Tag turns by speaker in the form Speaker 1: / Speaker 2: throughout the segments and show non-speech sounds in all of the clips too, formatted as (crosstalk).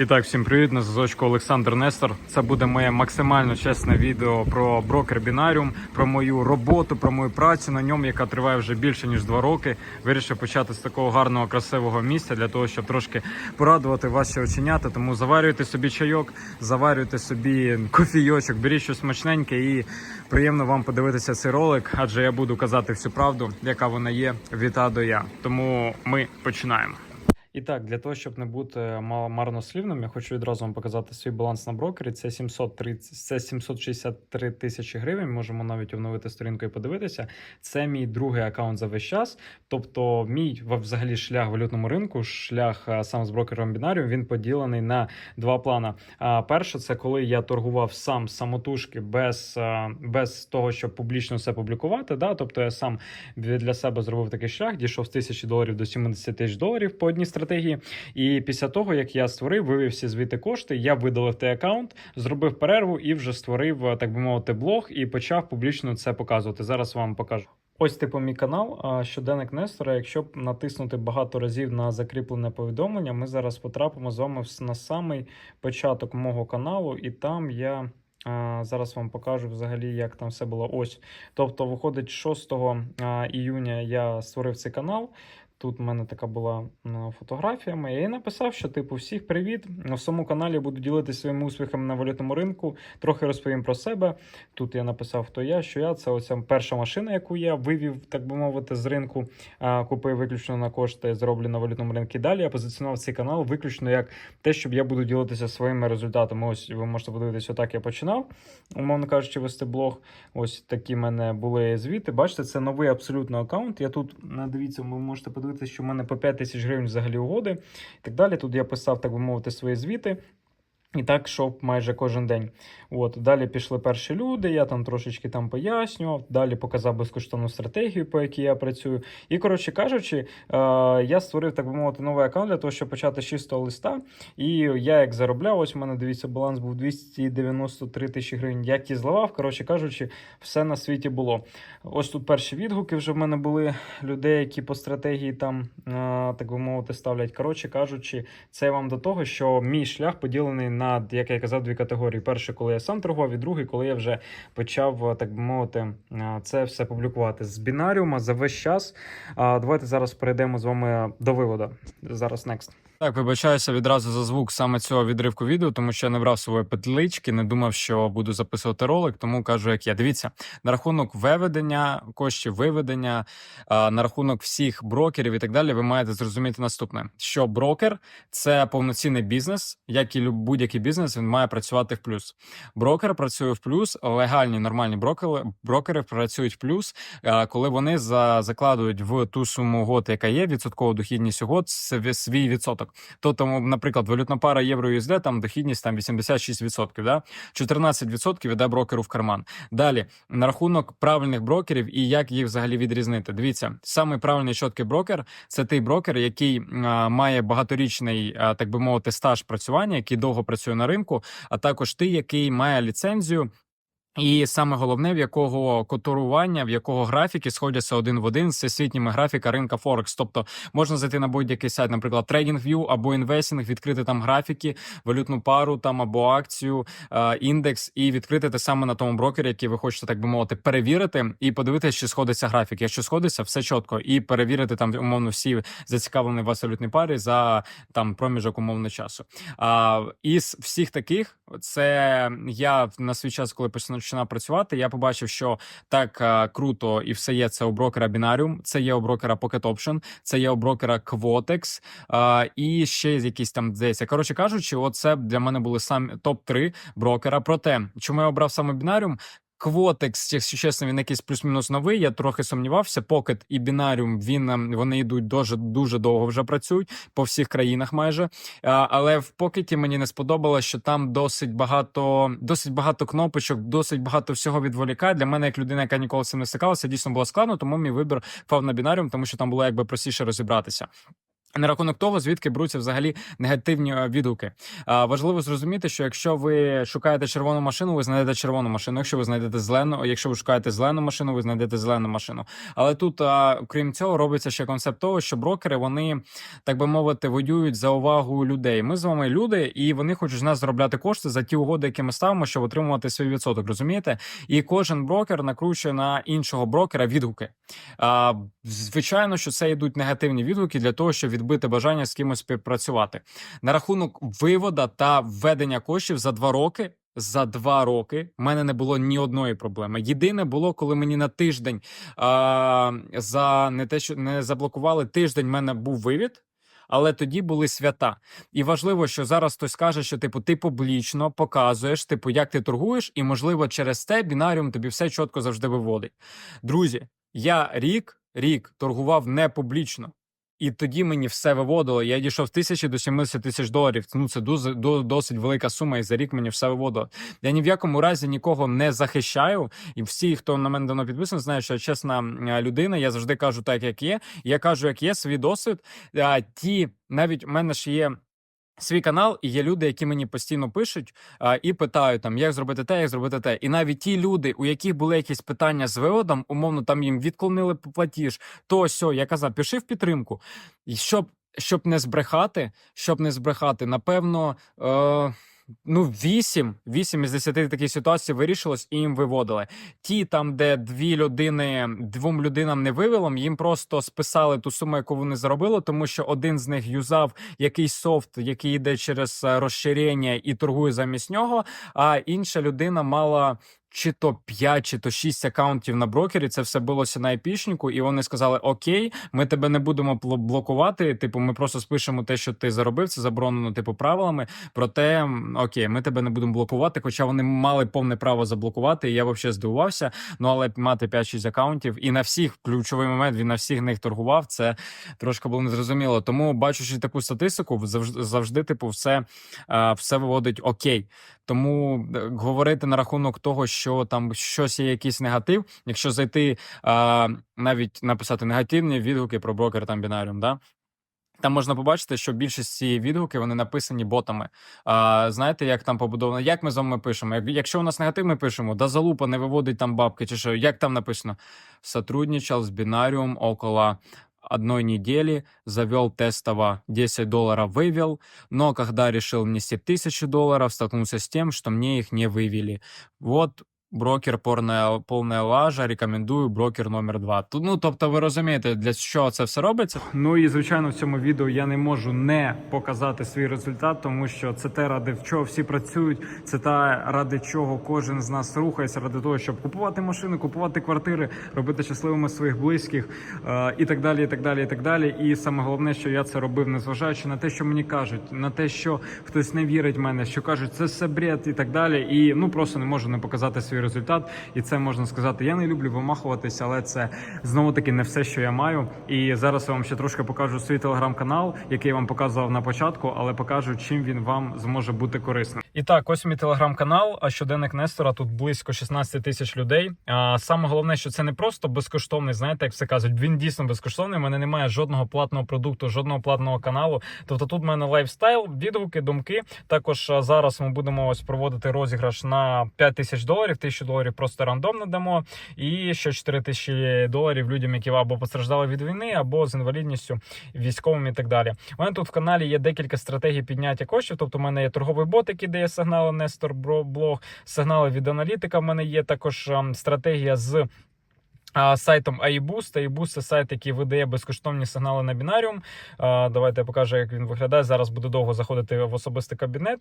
Speaker 1: І так, всім привіт, на зв'язочку Олександр Нестор. Це буде моє максимально чесне відео про брокер Бінаріум, про мою роботу, про мою працю на ньому, яка триває вже більше ніж два роки. Вирішив почати з такого гарного, красивого місця для того, щоб трошки порадувати ваші оченята. Тому заварюйте собі чайок, заварюйте собі кофійочок, беріть щось смачненьке і приємно вам подивитися цей ролик, адже я буду казати всю правду, яка вона є від А до Я. Тому ми починаємо. І так, для того, щоб не бути ма- марнослівним, я хочу відразу вам показати свій баланс на брокері. Це 730, це 763 тисячі гривень. Можемо навіть обновити сторінку і подивитися. Це мій другий аккаунт за весь час. Тобто, мій взагалі шлях в валютному ринку, шлях сам з брокером бінаріум, він поділений на два плани. Перше, це коли я торгував сам самотужки без, без того, щоб публічно все публікувати. Да? Тобто я сам для себе зробив такий шлях, дійшов з тисячі доларів до 70 тисяч доларів по одній стратегії. І після того, як я створив, вивів всі звіти кошти, я видалив той аккаунт, зробив перерву і вже створив, е, так би мовити, блог і почав публічно це показувати. Зараз вам покажу. Ось типу мій канал а, щоденник Нестора. Якщо натиснути багато разів на закріплене повідомлення, ми зараз потрапимо з вами на самий початок мого каналу, і там я. а, Зараз вам покажу взагалі, як там все було. Ось. Тобто, виходить, 6 а, іюня я створив цей канал. Тут в мене така була м, фотографія моя. Я їй написав, що типу всіх привіт. На своєму каналі буду ділитися своїми успіхами на валютному ринку. Трохи розповім про себе. Тут я написав, хто я, що я. Це оця перша машина, яку я вивів, так би мовити, з ринку. Купив виключно на кошти, зроблю на валютному ринку. І далі я позиціонував цей канал виключно як те, щоб я буду ділитися своїми результатами. Ось ви можете подивитися, отак я починав, умовно кажучи, вести блог. Ось такі в мене були звіти. Бачите, це новий абсолютно аккаунт. Я тут е, дивіться, ви можете подивитися, що в мене по 5 тисяч гривень взагалі угоди і так далі. Тут я писав, так би мовити, свої звіти. І так, йшов майже кожен день. От далі пішли перші люди. Я там трошечки там пояснював. Далі показав безкоштовну стратегію, по якій я працюю. І коротше кажучи, е, я створив так би мовити новий аккаунт для того, щоб почати з чистого листа. І я як заробляв, ось у мене дивіться, баланс був 293 тисячі гривень. Як і зливав, коротше кажучи, все на світі було. Ось тут перші відгуки вже в мене були людей, які по стратегії там, е, так би мовити, ставлять. Коротше кажучи, це вам до того, що мій шлях поділений на, як я казав, дві категорії: перше, коли я сам торгував, і другий, коли я вже почав, так би мовити, е, це все публікувати з бінаріума за весь час. Давайте зараз перейдемо з вами до виводу. Зараз next. Так, вибачаюся відразу за звук саме цього відривку відео, тому що я не брав собою петлички, не думав, що буду записувати ролик, тому кажу, як я. Дивіться, на рахунок виведення коштів, виведення, на рахунок всіх брокерів і так далі, ви маєте зрозуміти наступне: що брокер це повноцінний бізнес, як і люб- будь-який бізнес, він має працювати в плюс. Брокер працює в плюс, легальні нормальні брокери, брокери працюють в плюс, коли вони за, закладують в ту суму угод, яка є, відсоткову дохідність угод, свій- відсоток. То тому, наприклад, валютна пара євро USD, там дохідність там 86%, да? 14% іде брокеру в карман. Далі на рахунок правильних брокерів і як їх взагалі відрізнити. Дивіться, самий правильний чіткий брокер це той брокер, який а, має багаторічний, а, так би мовити, стаж працювання, який довго працює на ринку, а також ти, який має ліцензію. І саме головне, в якого котурування, в якого графіки сходяться один в один з всесвітніми графіка ринка Форекс. Тобто можна зайти на будь-який сайт, наприклад, TradingView або Investing, відкрити там графіки, валютну пару там або акцію, е, індекс, і відкрити те саме на тому брокері, який ви хочете, так би мовити, перевірити, і подивитися, чи сходиться графік. Якщо сходиться, все чітко, і перевірити там умовно всі зацікавлені вас валютній парі за там проміжок умовно часу. А із всіх таких, це я на свій час, коли починав працювати, я побачив, що так а, круто і все є це у брокера Binarium, це є у брокера Pocket Option, це є у брокера Quotex, а, і ще якісь там здається. Коротше кажучи, оце для мене були самі топ 3 брокера. Проте, чому я обрав саме Binarium? Квотекс, якщо чесно, він якийсь плюс-мінус новий. Я трохи сумнівався. Pocket і Binarium, він ем, вони йдуть дуже дуже довго вже працюють по всіх країнах майже. Але в Покеті мені не сподобалось, що там досить багато, досить багато кнопочок, досить багато всього відволікає. Для мене, як людина, яка ніколи з цим не стикалася, дійсно було складно, тому мій вибір впав на Binarium, тому що там було якби простіше розібратися. На рахунок того, звідки беруться взагалі негативні е, відгуки. А, важливо зрозуміти, що якщо ви шукаєте червону машину, ви знайдете червону машину. Якщо ви знайдете зелену, якщо ви шукаєте зелену машину, ви знайдете зелену машину. Але тут, а, крім цього, робиться ще концепт того, що брокери вони, так би мовити, воюють за увагу людей. Ми з вами люди, і вони хочуть з нас заробляти кошти за ті угоди, які ми ставимо, щоб отримувати свій відсоток. Розумієте? І кожен брокер накручує на іншого брокера відгуки. Звичайно, що це йдуть негативні відгуки для того, щоб відбити бажання з кимось співпрацювати. На рахунок вивода та введення коштів за два роки. За два роки в мене не було ні одної проблеми. Єдине було, коли мені на тиждень а, за не те, що не заблокували тиждень. в мене був вивід. Але тоді були свята, і важливо, що зараз хтось каже, що типу ти публічно показуєш, типу, як ти торгуєш, і можливо через те бінаріум тобі все чітко завжди виводить. Друзі, я рік рік торгував не публічно. І тоді мені все виводило. Я дійшов з тисячі до 70 тисяч доларів. Ну це дуже до, досить велика сума, і за рік мені все виводило. Я ні в якому разі нікого не захищаю. І всі, хто на мене давно підписаний, знають, що я чесна людина. Я завжди кажу так, як є. Я кажу, як є свій досвід. А, ті навіть у мене ж є. Свій канал, і є люди, які мені постійно пишуть а, і питають там, як зробити те, як зробити те. І навіть ті люди, у яких були якісь питання з виводом, умовно там їм відклонили платіж, то сьо, я казав, пиши в підтримку. І щоб, щоб не збрехати, щоб не збрехати, напевно. Е- Ну, 8, 8 із 10 таких ситуацій вирішилось і їм виводили. Ті, там, де дві людини, двом людинам не вивело, їм просто списали ту суму, яку вони заробили, тому що один з них юзав якийсь софт, який йде через е, розширення і торгує замість нього, а інша людина мала. Чи то 5, чи то 6 акаунтів на брокері, це все булося на епічнику, і вони сказали: Окей, ми тебе не будемо блокувати. Типу, ми просто спишемо те, що ти заробив, це заборонено, типу, правилами. Проте, окей, ми тебе не будемо блокувати. Хоча вони мали повне право заблокувати. І я взагалі здивувався. Ну але мати 5-6 акаунтів і на всіх ключовий момент він на всіх них торгував. Це трошки було незрозуміло. Тому, бачучи таку статистику, завжди, завжди типу, все, е, все виводить окей. Тому е, говорити на рахунок того, що там щось є якийсь негатив, якщо зайти а, навіть написати негативні відгуки про брокер там бінаріум, да. Там можна побачити, що більшість ці відгуки вони написані ботами. А, знаєте, як там побудовано? Як ми з вами пишемо? Якщо у нас негатив, ми пишемо, да залупа не виводить там бабки, чи що, як там написано? Сотрудничал з бінаріум около одной недели, завел тестово 10 долларов, вывел, но когда решил внести 1000 долларов, столкнулся с тем, что мне их не вывели. Вот брокер полная, полная лажа, рекомендую брокер номер два. Тут, ну, тобто, ви розумієте, для чого це все робиться. Ну і звичайно, в цьому відео я не можу не показати свій результат, тому що це те, ради чого всі працюють, це те, ради чого кожен з нас рухається, ради того, щоб купувати машини, купувати квартири, робити щасливими своїх близьких е, і так далі. І так далі, і так далі. І саме головне, що я це робив, незважаючи на те, що мені кажуть, на те, що хтось не вірить в мене, що кажуть, це все бред і так далі. І ну просто не можу не показати свій результат. І це можна сказати. Я не люблю вимахуватися, але це знову таки не все, що я маю. І зараз я вам ще трошки покажу свій телеграм-канал, який я вам показував на початку, але покажу, чим він вам зможе бути корисним. І так, ось мій телеграм-канал. А щоденник Нестора тут близько 16 тисяч людей. А саме головне, що це не просто безкоштовний, знаєте, як все кажуть. Він дійсно безкоштовний. У мене немає жодного платного продукту, жодного платного каналу. Тобто тут в мене лайфстайл, відгуки, думки. Також зараз ми будемо ось проводити розіграш на 5 тисяч доларів. Тисячу доларів просто рандомно дамо. І ще 4 тисячі доларів людям, які або постраждали від війни, або з інвалідністю, військовим і так далі. У мене тут в каналі є декілька стратегій підняття коштів. Тобто, у мене є торговий бот, який дає сигнали Нестор блог, сигнали від аналітика. В мене є також ем, стратегія з. Сайтом iBoost. iBoost – це сайт, який видає безкоштовні сигнали на бінаріум. Давайте я покажу, як він виглядає. Зараз буде довго заходити в особистий кабінет.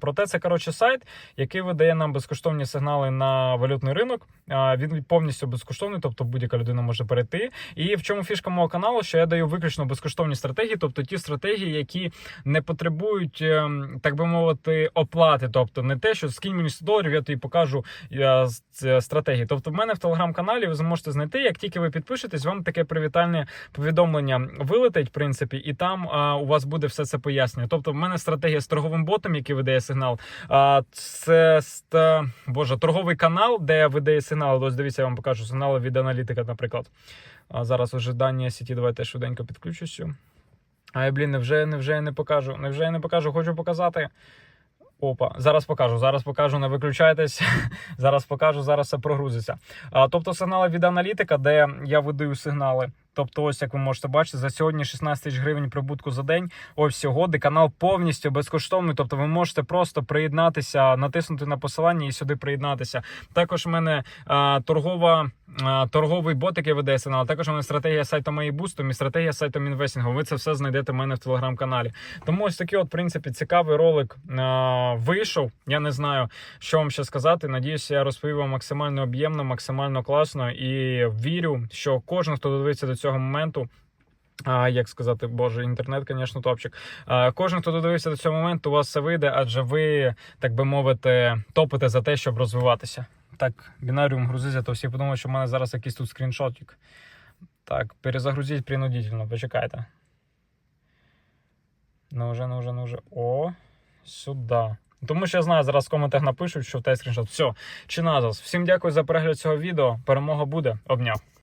Speaker 1: Проте це коротше сайт, який видає нам безкоштовні сигнали на валютний ринок. Він повністю безкоштовний, тобто будь-яка людина може перейти. І в чому фішка мого каналу, що я даю виключно безкоштовні стратегії, тобто ті стратегії, які не потребують, ем, так би мовити, оплати. Тобто не те, що скинь мені 100 доларів, я тобі покажу е, стратегії. Тобто, в мене в телеграм-каналі ви зможете знайти. Як тільки ви підпишетесь, вам таке привітальне повідомлення вилетить, в принципі, і там а, у вас буде все це пояснення. Тобто, в мене стратегія з торговим ботом, який видає сигнал. А це боже, торговий канал, де видає сигнал. Ось дивіться, я вам покажу сигнали від аналітика, наприклад. А зараз ожидання сіті. Давайте я швиденько підключуся. Ай, блін, невже, невже я не покажу. Невже я не покажу, хочу показати. Опа, зараз покажу, зараз покажу, не виключайтесь. (laughs) зараз покажу, зараз все прогрузиться. А, тобто сигнали від аналітика, де я видаю сигнали. Тобто, ось як ви можете бачити, за сьогодні 16 тисяч гривень прибутку за день. Ось сьогодні канал повністю безкоштовний. Тобто, ви можете просто приєднатися, натиснути на посилання і сюди приєднатися. Також в мене а, торгова. Торговий бот, який веде сигнал, також у мене стратегія сайтом моєї бустом і стратегія сайтом інвестингу. Ви це все знайдете в мене в телеграм-каналі. Тому ось такий, от, в принципі, цікавий ролик а, вийшов. Я не знаю, що вам ще сказати. Надіюся, я розповів вам максимально об'ємно, максимально класно і вірю, що кожен, хто додивиться до цього моменту. А, як сказати, боже, інтернет, звісно, топчик. А, кожен, хто додивився до цього моменту, у вас все вийде, адже ви, так би мовити, топите за те, щоб розвиватися. Так, бінаріум грузиться, то всі подумають, що в мене зараз якийсь тут скріншотик. Так, перезагрузіть принудительно, почекайте. Ну вже, ну вже, ну вже. О, сюди. Тому що я знаю, зараз в коментах напишуть, що в тебе скріншот. Все, чи назас. Всім дякую за перегляд цього відео. Перемога буде. Обняв.